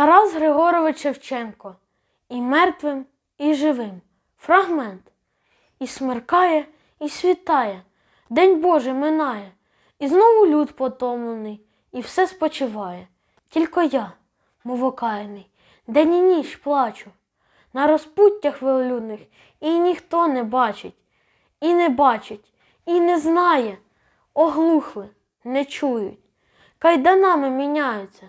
Тарас Григорович Шевченко і мертвим, і живим. Фрагмент. І смеркає, і світає, День Божий минає, і знову люд потомлений, і все спочиває. Тільки я, мов окаяний, день і ніч плачу. На розпуттях велолюдних і ніхто не бачить, і не бачить, і не знає, оглухли, не чують. Кайданами міняються,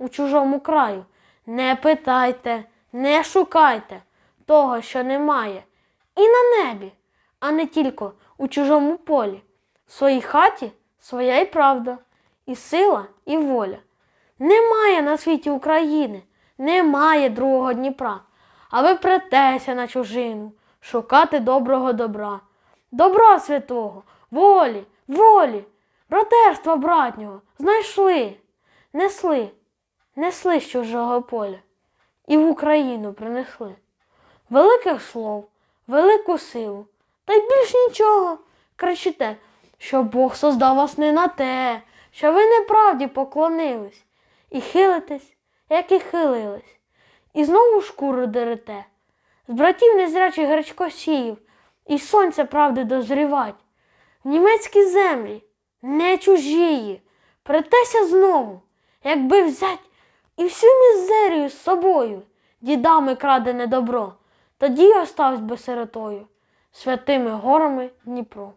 у чужому краю. Не питайте, не шукайте того, що немає. І на небі, а не тільки у чужому полі. В своїй хаті своя і правда, і сила, і воля. Немає на світі України, немає другого Дніпра, а ви претеся на чужину, шукати доброго добра, добра святого, волі, волі, братерства братнього знайшли, несли, несли з чужого поля і в Україну принесли. Великих слов, велику силу, та й більш нічого. Кричите, що Бог создав вас не на те, що ви неправді поклонились, і хилитесь, як і хилились, і знову шкуру дерете. З братів незрячих гречкосіїв, і сонця правди дозрівать. В німецькі землі, не чужії, претеся знову, якби взять і всю мізерію з собою, дідами крадене добро, тоді оставсь би сиротою, святими горами Дніпро.